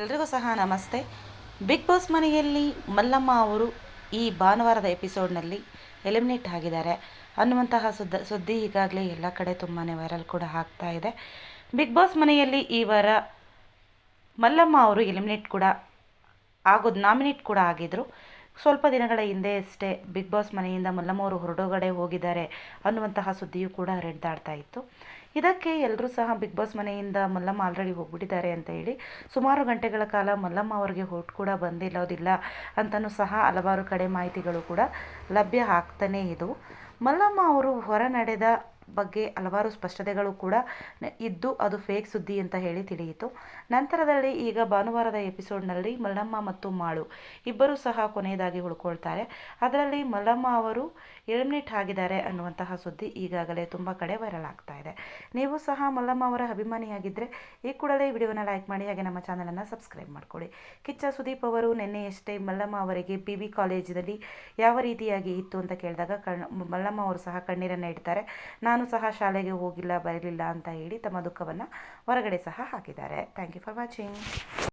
ಎಲ್ರಿಗೂ ಸಹ ನಮಸ್ತೆ. ಬಿಗ್ ಬಾಸ್ ಮನೆಯಲ್ಲಿ ಮಲ್ಲಮ್ಮ ಅವರು ಈ ಭಾನುವಾರದ ಎಪಿಸೋಡ್ನಲ್ಲಿ ಎಲಿಮಿನೇಟ್ ಆಗಿದ್ದಾರೆ. ಅನ್ನುವಂತಹ ಸುದ್ದ, ಸುದ್ದಿ ಈಗಾಗಲೇ ಎಲ್ಲ ಕಡೆ ತುಂಬಾ ವೈರಲ್ ಕೂಡ ಆಗ್ತಾ ಇದೆ. ಬಿಗ್ ಬಾಸ್ ಮನೆಯಲ್ಲಿ ಈ ವಾರ ಮಲ್ಲಮ್ಮ ಅವರು ಎಲಿಮಿನೇಟ್ ಕೂಡ ಆಗೋದು, ನಾಮಿನೇಟ್ ಕೂಡ ಆಗಿದ್ದರು ಸ್ವಲ್ಪ ದಿನಗಳ ಹಿಂದೆ ಅಷ್ಟೇ ಬಿಗ್ ಬಾಸ್ ಮನೆಯಿಂದ ಮಲ್ಲಮ್ಮ ಅವರು ಹೊರಡೋಗಡೆ ಹೋಗಿದ್ದಾರೆ ಅನ್ನುವಂತಹ ಸುದ್ದಿಯೂ ಕೂಡ ಹರಿದಾಡ್ತಾ ಇತ್ತು. ಇದಕ್ಕೆ ಎಲ್ಲರೂ ಸಹ ಬಿಗ್ ಬಾಸ್ ಮನೆಯಿಂದ ಮಲ್ಲಮ್ಮ ಆಲ್ರೆಡಿ ಹೋಗ್ಬಿಟ್ಟಿದ್ದಾರೆ ಅಂತ ಹೇಳಿ ಸುಮಾರು ಗಂಟೆಗಳ ಕಾಲ ಮಲ್ಲಮ್ಮ ಅವರಿಗೆ ಹೋಟ್ ಕೂಡ ಬಂದಿಲ್ಲೋದಿಲ್ಲ ಅಂತಲೂ ಸಹ ಹಲವಾರು ಕಡೆ ಮಾಹಿತಿಗಳು ಕೂಡ ಲಭ್ಯ ಆಗ್ತಾನೇ ಇದು. ಮಲ್ಲಮ್ಮ ಅವರು ಹೊರ ನಡೆದ ಬಗ್ಗೆ ಹಲವಾರು ಸ್ಪಷ್ಟತೆಗಳು ಕೂಡ ಇದ್ದು ಅದು ಫೇಕ್ ಸುದ್ದಿ ಅಂತ ಹೇಳಿ ತಿಳಿಯಿತು. ನಂತರದಲ್ಲಿ ಈಗ ಭಾನುವಾರದ ಎಪಿಸೋಡ್ನಲ್ಲಿ ಮಲ್ಲಮ್ಮ ಮತ್ತು ಮಾಳು ಇಬ್ಬರೂ ಸಹ ಕೊನೆಯದಾಗಿ ಉಳ್ಕೊಳ್ತಾರೆ. ಅದರಲ್ಲಿ ಮಲ್ಲಮ್ಮ ಅವರು ಎಲಿಮಿನೇಟ್ ಆಗಿದ್ದಾರೆ ಅನ್ನುವಂತಹ ಸುದ್ದಿ ಈಗಾಗಲೇ ತುಂಬ ಕಡೆ ವೈರಲ್ ಆಗ್ತಾ ಇದೆ. ನೀವು ಸಹ ಮಲ್ಲಮ್ಮ ಅವರ ಅಭಿಮಾನಿಯಾಗಿದ್ದರೆ ಈ ಕೂಡಲೇ ವಿಡಿಯೋನ ಲೈಕ್ ಮಾಡಿ, ಹಾಗೆ ನಮ್ಮ ಚಾನಲನ್ನು ಸಬ್ಸ್ಕ್ರೈಬ್ ಮಾಡ್ಕೊಳ್ಳಿ. ಕಿಚ್ಚ ಸುದೀಪ್ ಅವರು ನಿನ್ನೆಯಷ್ಟೇ ಮಲ್ಲಮ್ಮ ಅವರಿಗೆ ಪಿ ಬಿ ಕಾಲೇಜಿನಲ್ಲಿ ಯಾವ ರೀತಿಯಾಗಿ ಇತ್ತು ಅಂತ ಕೇಳಿದಾಗ ಕಣ್ ಮಲ್ಲಮ್ಮ ಅವರು ಸಹ ಕಣ್ಣೀರನ್ನು ಇಡ್ತಾರೆ. ನಾನು ಸಹ ಶಾಲೆಗೆ ಹೋಗಿಲ್ಲ, ಬರಲಿಲ್ಲ ಅಂತ ಹೇಳಿ ತಮ್ಮ ದುಃಖವನ್ನು ಹೊರಗಡೆ ಸಹ ಹಾಕಿದ್ದಾರೆ. Thank you for watching